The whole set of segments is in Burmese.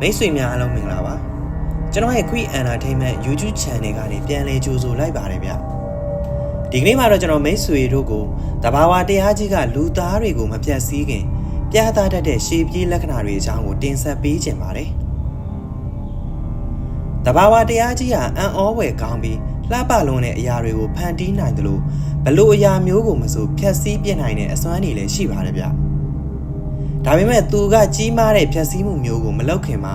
မိတ်ဆွေများအားလုံးမင်္ဂလာပါကျွန်တော်ရဲ့ Quick Entertainment YouTube Channel ကနေပြန်လည်ကြိုဆိုလိုက်ပါတယ်ဗျဒီကနေ့မှာတော့ကျွန်တော်မိတ်ဆွေတို့ကိုတဘာဝတရားကြီးကလူသားတွေကိုမပြတ်စည်းခင်ပြသတတ်တဲ့ရှေးပြေးလက္ခဏာတွေအကြောင်းကိုတင်ဆက်ပေးခြင်းပါတယ်တဘာဝတရားကြီးဟာအံ့ဩဝယ်ကောင်းပြီးလှပလွန်းတဲ့အရာတွေကိုဖန်တီးနိုင်တယ်လို့ဘလို့အရာမျိုးကိုမဆိုဖြတ်စည်းပြနိုင်တဲ့အစွမ်းတွေလည်းရှိပါတယ်ဗျ ဒါပေမဲ့သူကကြီးမားတဲ့ဖြတ်စည်းမှုမျိုးကိုမလုပ်ခင်မှာ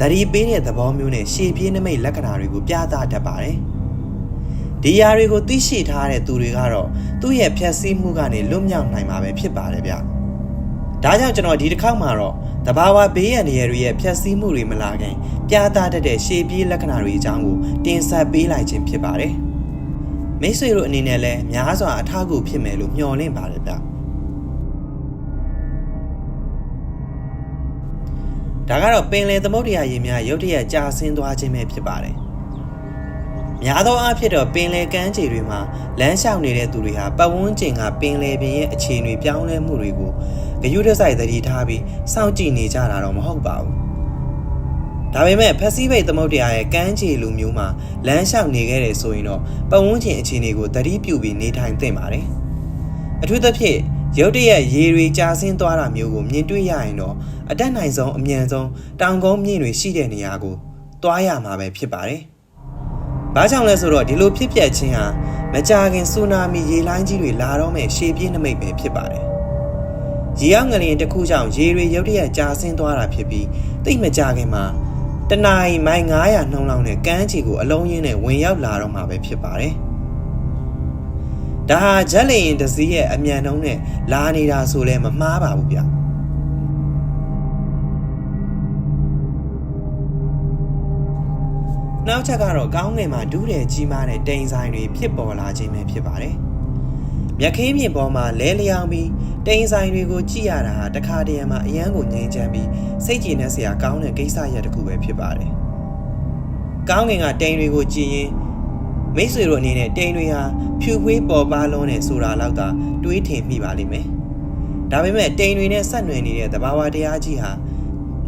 သတိပေးတဲ့သဘောမျိုးနဲ့ရှေ့ပြေးနှမိတ်လက္ခဏာတွေကိုပြသတတ်ပါတယ်ဒီຢာတွေကိုသိရှိထားတဲ့သူတွေကတော့သူ့ရဲ့ဖြတ်စည်းမှုကနေလွတ်မြောက်နိုင်မှာပဲဖြစ်ပါတယ်ဗျဒါကြောင့်ကျွန်တော်ဒီတစ်ခေါက်မှာတော့တဘာဝဘေးရန်တွေရဲ့ဖြတ်စည်းမှုတွေမလာခင်ပြသတတ်တဲ့ရှေ့ပြေးလက္ခဏာတွေအကြောင်းကိုတင်ဆက်ပေးလိုက်ခြင်းဖြစ်ပါတယ်မိတ်ဆွေတို့အနေနဲ့လည်းများစွာအထောက်အကူဖြစ်မယ်လို့မျှော်လင့်ပါတယ်ဗျ ဒါကတော့ပင်လယ်သမုဒ္ဒရာရေများရုတ်တရက်ကြာဆင်းသွားခြင်းပဲဖြစ်ပါတယ်များသောအားဖြင့်တော့ပင်လယ်ကမ်းခြေတွေမှာလမ်းလျှောက်နေတဲ့သူတွေဟာပတ်ဝန်းကျင်ကပင်လယ်ပြင်ရဲ့အခြေအနေပြောင်းလဲမှုတွေကိုဂရုတစိုက်သတိထားပြီးစောင့်ကြည့်နေကြတာတော့မဟုတ်ပါဘူး။ဒါပေမဲ့ဖက်စီးဘိတ်သမုဒ္ဒရာရဲ့ကမ်းခြေလူမျိုးမှာလမ်းလျှောက်နေခဲ့တယ်ဆိုရင်တော့ပတ်ဝန်းကျင်အခြေအနေကိုသတိပြုပြီးနေထိုင်သင့်ပါတယ်။အထူးသဖြင့် ရုတ်တရက်ရေတွေကြာဆင်းသွားတာမျိုးကိုမြင်တွေ့ရရင်တော့အတက်နိုင်ဆုံးအမြန်ဆုံးတောင်ကုန်းမြင့်တွေရှိတဲ့နေရာကိုသွားရမှာပဲဖြစ်ပါတယ်။ဘာကြောင့်လဲဆိုတော့ဒီလိုဖြစ်ပျက်ခြင်းဟာမကြာခင်ဆူနာမီရေလိုင်းကြီးတွေလာတော့မဲ့ရှေးပြင်းနှမိတ်ပဲဖြစ်ပါတယ်။ရေရောက်ငလျင်တစ်ခုကြောင့်ရေတွေရုတ်တရက်ကြာဆင်းသွားတာဖြစ်ပြီးတိတ်မကြာခင်မှာတနအီမိုင်900နှုန်းလောက်နဲ့ကမ်းခြေကိုအလုံးရင်းနဲ့ဝင်ရောက်လာတော့မှာပဲဖြစ်ပါတယ်။ ဒါဟာဂျက်လီရင်တစည်းရဲ့အမြန်နှုန်းနဲ့လာနေတာဆိုလဲမမှားပါဘူးဗျ။နောက်ချက်ကတော့ကောင်းငင်မှာဒူးတယ်ကြီးမားတဲ့တိမ်ဆိုင်တွေဖြစ်ပေါ်လာခြင်းပဲဖြစ်ပါတယ်။မြက်ခင်းပြင်ပေါ်မှာလဲလျောင်းပြီးတိမ်ဆိုင်တွေကိုကြည့်ရတာဟာတခါတည်းမှာအရန်ကိုငြိမ်းချမ်းပြီးစိတ်ကြည်နက်စရာကောင်းတဲ့ကိစ္စရပ်တစ်ခုပဲဖြစ်ပါတယ်။ကောင်းငင်ကတိမ်တွေကိုကြည့်ရင် မိတ်ဆွေတို့အနေနဲ့တိမ်တွေဟာဖြူခွေးပေါ်ပါလုံးနဲ့ဆိုတာလောက်သာတွေးထင်မိပါလိမ့်မယ်။ဒါပေမဲ့တိမ်တွေနဲ့ဆက်နွယ်နေတဲ့သဘာဝတရားကြီးဟာ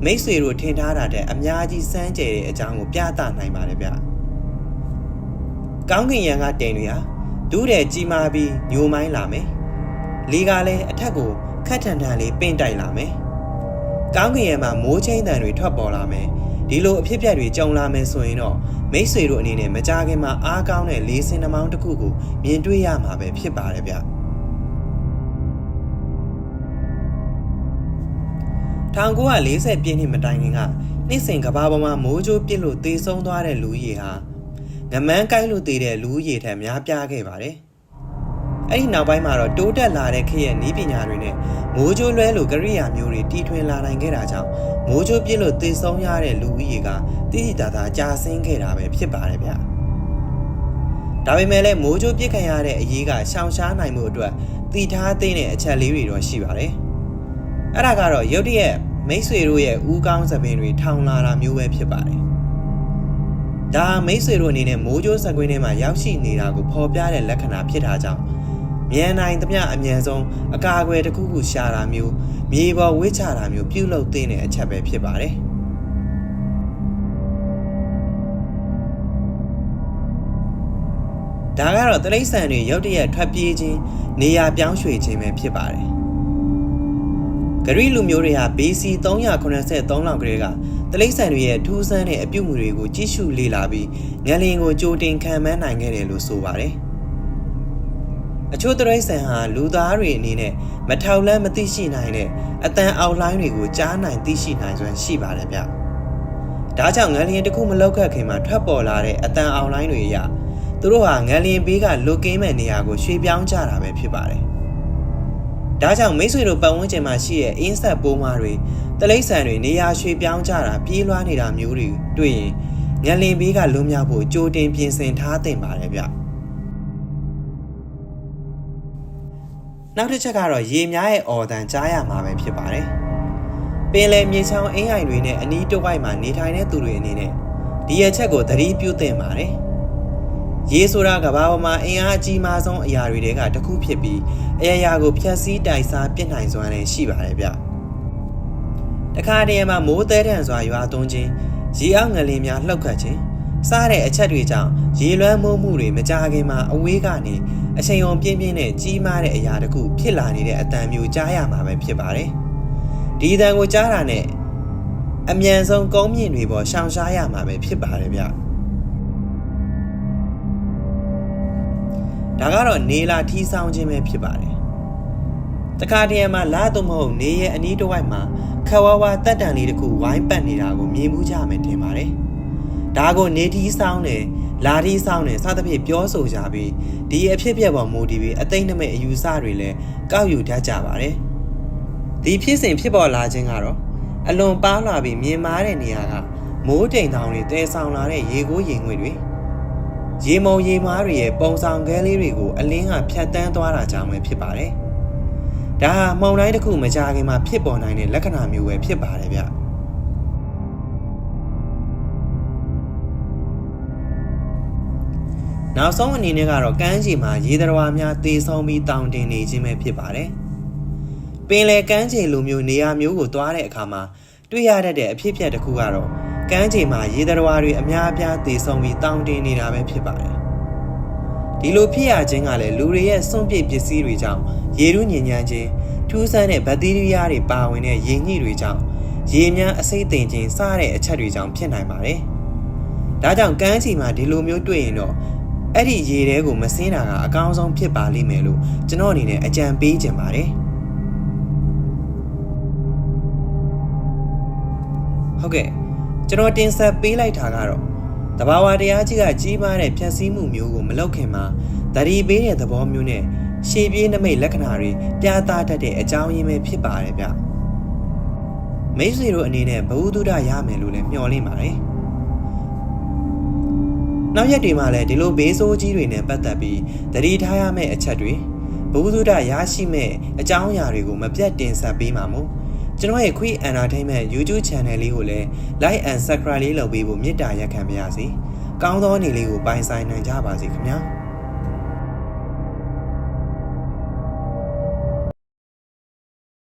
မိတ်ဆွေတို့ထင်ထားတာတဲ့အများကြီးစမ်းကြယ်တဲ့အကြောင်းကိုပြသနိုင်ပါတယ်ဗျ။ကောင်းကင်ရံကတိမ်တွေဟာဒူးတယ်ကြီးမားပြီးညိုမိုင်းလာမယ်။လေကလည်းအထက်ကိုခက်ထန်ထန်လေးပင့်တိုက်လာမယ်။ကောင်းကင်ရံမှာမိုးချင်းတန်တွေထွက်ပေါ်လာမယ်။ ဒီလိုအဖြစ်အပျက်တွေကြုံလာမယ်ဆိုရင်တော့မိတ်ဆွေတို့အနေနဲ့မကြခင်မှာအားကောင်းတဲ့လေးစင်နှမောင်းတစ်ခုကိုမြင်တွေ့ရမှာပဲဖြစ်ပါတယ်ဗျ1940ပြည့်နှစ်မတိုင်ခင်ကနှစ်စဉ်ကဘာပေါ်မှာမိုးကြိုးပြစ်လို့သေဆုံးသွားတဲ့လူကြီးဟာငမန်းကိုင်းလို့သေတဲ့လူကြီးထက်များပြားခဲ့ပါတယ် အဲ့ဒီနောက်ပိုင်းမှာတော့တိုးတက်လာတဲ့ခေတ်ရဲ့ဤပညာတွေနဲ့မိုးကြိုးလွဲလိုကရိယာမျိုးတွေတီထွင်လာနိုင်ခဲ့တာကြောင့်မိုးကြိုးပြစ်လို့သေဆုံးရတဲ့လူဦးရေကတိတိတသာကြာဆင်းခဲ့တာပဲဖြစ်ပါတယ်ဗျ။ဒါပေမဲ့လည်းမိုးကြိုးပြစ်ခံရတဲ့အရေးကရှောင်ရှားနိုင်မှုအတွက်တည်ထားသိတဲ့အချက်လေးတွေတော့ရှိပါတယ်။အဲ့ဒါကတော့ရုတ်တရက်မိတ်ဆွေတို့ရဲ့ဦးကောင်းသပင်တွေထောင်လာတာမျိုးပဲဖြစ်ပါတယ်။ဒါမိတ်ဆွေတို့အနေနဲ့မိုးကြိုးစကွင်းထဲမှာရောက်ရှိနေတာကိုဖော်ပြတဲ့လက္ခဏာဖြစ်တာကြောင့် မြန်နိုင်သမျှအမြန်ဆုံးအကာအကွယ်တစ်ခုခုရှာတာမျိုးမြေပေါ်ဝှေ့ချတာမျိုးပြုလုပ်သင့်တဲ့အချက်ပဲဖြစ်ပါတယ်။ဒါကတော့တရိษံတွေရုတ်တရက်ထွက်ပြေးခြင်းနေရာပြောင်းရွှေ့ခြင်းပဲဖြစ်ပါတယ်။ဂရိလူမျိုးတွေဟာ BC 383လောက်ကလေးကတရိษံတွေရဲ့ထူးဆန်းတဲ့အပြုအမူတွေကိုကြည့်ရှုလေ့လာပြီးငလင်ကိုကြိုတင်ခံမှန်းနိုင်ခဲ့တယ်လို့ဆိုပါတယ်။ အချို့တရိษံဟာလူသားတွေအနေနဲ့မထောက်လန်းမသိရှိနိုင်တဲ့အတန်အောက်လိုင်းတွေကိုကြားနိုင်သိရှိနိုင်စွမ်းရှိပါတယ်ဗျ။ဒါကြောင့်ငလျင်တစ်ခုမလောက်ခတ်ခင်မှာထွက်ပေါ်လာတဲ့အတန်အောက်လိုင်းတွေအရသူတို့ဟာငလျင်ဘေးကလွတ်ကင်းမဲ့နေရာကိုရွှေ့ပြောင်းကြတာပဲဖြစ်ပါတယ်။ဒါကြောင့်မိတ်ဆွေတို့ပတ်ဝန်းကျင်မှာရှိတဲ့အင်းဆက်ပိုးမတွေတလိษံတွေနေရာရွှေ့ပြောင်းကြတာပြေးလွှားနေတာမျိုးတွေတွေ့ရင်ငလျင်ဘေးကလွတ်မြောက်ဖို့ကြိုတင်ပြင်ဆင်ထားသင့်ပါတယ်ဗျ။ နောက်တစ်ချက်ကတော့ရေများရဲ့အော်တန်ကြားရမှာပဲဖြစ်ပါတယ်။ပင်လယ်မြေချောင်းအင်းအိုင်တွေနဲ့အနီးတစ်ဝိုက်မှာနေထိုင်တဲ့သူတွေအနေနဲ့ဒီအချက်ကိုသတိပြုသင့်ပါတယ်။ရေဆိုတာကဘာပေါ်မှာအင်အားအကြီးမားဆုံးအရာတွေတဲကတစ်ခုဖြစ်ပြီးအရာရာကိုဖျက်ဆီးတိုက်စားပြစ်နိုင်စွမ်းလည်းရှိပါတယ်ဗျ။ဒတခါတည်းမှာမိုးသေးထန်စွာရွာသွန်းခြင်းရေအောက်ငလင်များလှုပ်ခတ်ခြင်းစားတဲ့အချက်တွေကြောင့်ရေလွှမ်းမိုးမှုတွေမကြခင်မှာအဝေးကနေ အချိန်ုံပြင်းပြင်းနဲ့ကြီးမားတဲ့အရာတစ်ခုဖြစ်လာနေတဲ့အတန်မျိုးကြားရမှာပဲဖြစ်ပါတယ်ဒီအတန်ကိုကြားတာနဲ့အမြန်ဆုံးကုန်းမြင့်တွေပေါ်ရှောင်ရှားရမှာပဲဖြစ်ပါတယ်ဗျဒါကတော့နေလာထီးဆောင်ခြင်းပဲဖြစ်ပါတယ်တခါတည်းမှာလာတော့မဟုတ်နေရဲ့အနီးတစ်ဝိုက်မှာခဝဝတက်တန်လေးတစ်ခုဝိုင်းပတ်နေတာကိုမြင်မှုကြမယ်ထင်ပါတယ် ဒါကိုနေထီးဆောင်တယ်လာထီးဆောင်တယ်စသဖြင့်ပြောဆိုကြပြီးဒီအဖြစ်ပြက်ပေါ်မူတည်ပြီးအသိမ့်နှမဲ့အယူဆတွေလည်းကောက်ယူတတ်ကြပါတယ်ဒီဖြစ်စဉ်ဖြစ်ပေါ်လာခြင်းကတော့အလွန်ပါလာပြီးမြင်မာတဲ့နေရာကမိုးတိမ်တောင်တွေတဲဆောင်လာတဲ့ရေကိုးရေငွေတွေရေမုံရေမားတွေရဲ့ပုံဆောင်ကဲလေးတွေကိုအလင်းကဖြတ်တန်းသွားတာကြောင့်ပဲဖြစ်ပါတယ်။ဒါဟာမှုန်တိုင်းတစ်ခုမကြခင်မှာဖြစ်ပေါ်နိုင်တဲ့လက္ခဏာမျိုးပဲဖြစ်ပါတယ်ဗျ။ နောက်ဆုံးအနေနဲ့ကတော့ကမ်းခြေမှာရေတရဝါများသေဆုံးပြီးတောင်တင်နေခြင်းပဲဖြစ်ပါတယ်။ပင်လယ်ကမ်းခြေလိုမျိုးနေရာမျိုးကိုသွားတဲ့အခါမှာတွေ့ရတတ်တဲ့အဖြစ်အပျက်တစ်ခုကတော့ကမ်းခြေမှာရေတရဝါတွေအများအပြားသေဆုံးပြီးတောင်တင်နေတာပဲဖြစ်ပါတယ်။ဒီလိုဖြစ်ရခြင်းကလည်းလူတွေရဲ့စွန့်ပစ်ပစ္စည်းတွေကြောင့်ရေရူးညဉ့်ညမ်းခြင်းထူးဆန်းတဲ့ဘက်တီးရီးယားတွေပါဝင်တဲ့ရေညှိတွေကြောင့်ရေများအဆိပ်သိမ်ခြင်းစတဲ့အချက်တွေကြောင့်ဖြစ်နိုင်ပါတယ်။ဒါကြောင့်ကမ်းခြေမှာဒီလိုမျိုးတွေ့ရင်တော့ အဲ့ဒီရေတဲကိုမစင်းတာကအကောင်းဆုံးဖြစ်ပါလိမ့်မယ်လို့ကျွန်တော်အနေနဲ့အကြံပေးချင်ပါတယ်။ဟုတ်ကဲ့ကျွန်တော်တင်ဆက်ပေးလိုက်တာကတော့တဘာဝတရားကြီးကကြီးမားတဲ့ဖြည့်ဆည်းမှုမျိုးကိုမလုပ်ခင်မှာတတိပေးတဲ့သဘောမျိုးနဲ့ရှေ့ပြေးနမိတ်လက္ခဏာတွေပြသတတ်တဲ့အကြောင်းရင်းပဲဖြစ်ပါတယ်ဗျမိတ်ဆွေတို့အနေနဲ့ဘဝတုဒ္ဒရမယ်လို့လည်းမျှော်လင့်ပါတယ် နောက်ရက်တွေမှာလည်းဒီလိုဘေးဆိုးကြီးတွေနဲ့ပတ်သက်ပြီးတတိထားရမယ့်အချက်တွေဘဝတုဒ္ဒရရှိမဲ့အကြောင်းအရာတွေကိုမပြတ်တင်ဆက်ပေးမှာမို့ကျွန်တော်ရဲ့ Quick Entertainment YouTube Channel လေးကိုလည်း Like and Subscribe လေးလုပ်ပေးဖို့မေတ္တာရက်ခံပါရစေ။ကောင်းသောနေ့လေးကိုပိုင်ဆိုင်နိုင်ကြပါစေခင်ဗျာ။